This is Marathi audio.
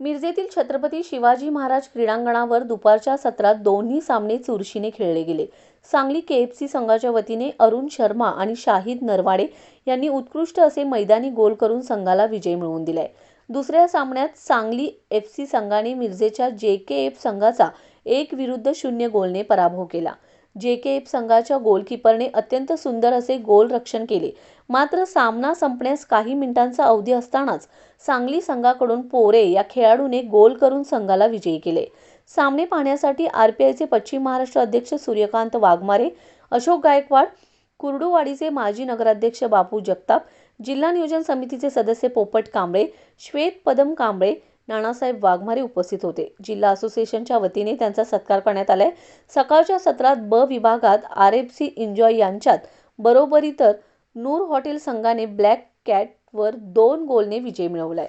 मिरजेतील छत्रपती शिवाजी महाराज क्रीडांगणावर दुपारच्या सत्रात दोन्ही सामने चुरशीने खेळले गेले. सांगली केएफसी संघाच्या वतीने अरुण शर्मा आणि शाहिद नरवाडे यांनी उत्कृष्ट असे मैदानी गोल करून संघाला विजय मिळवून दिलाय. दुसऱ्या सामन्यात सांगली एफ सी संघाने मिरजेच्या जे के एफ संघाचा एक विरुद्ध शून्य गोलने पराभव केला. जे के एफ संघाच्या गोलकीपरने अत्यंत सुंदर असे गोल रक्षण केले. मात्र सामना संपण्यास काही मिनिटांचा अवधी असतानाच सांगली संघाकडून पोरे या खेळाडूने गोल करून संघाला विजयी केले. सामने पाहण्यासाठी आर पी आयचे पश्चिम महाराष्ट्र अध्यक्ष सूर्यकांत वाघमारे अशोक गायकवाड कुर्डुवाडीचे माजी नगराध्यक्ष बापू जगताप जिल्हा नियोजन समितीचे सदस्य पोपट कांबळे श्वेत पदम कांबळे नानासाहेब वाघमारे उपस्थित होते. जिल्हा असोसिएशनच्या वतीने त्यांचा सत्कार करण्यात आलाय. सकाळच्या सत्रात ब विभागात आर एफ सी इंजॉय यांच्यात बरोबरी तर नूर हॉटेल संघाने ब्लॅक कॅटवर दोन गोलने विजय मिळवलाय.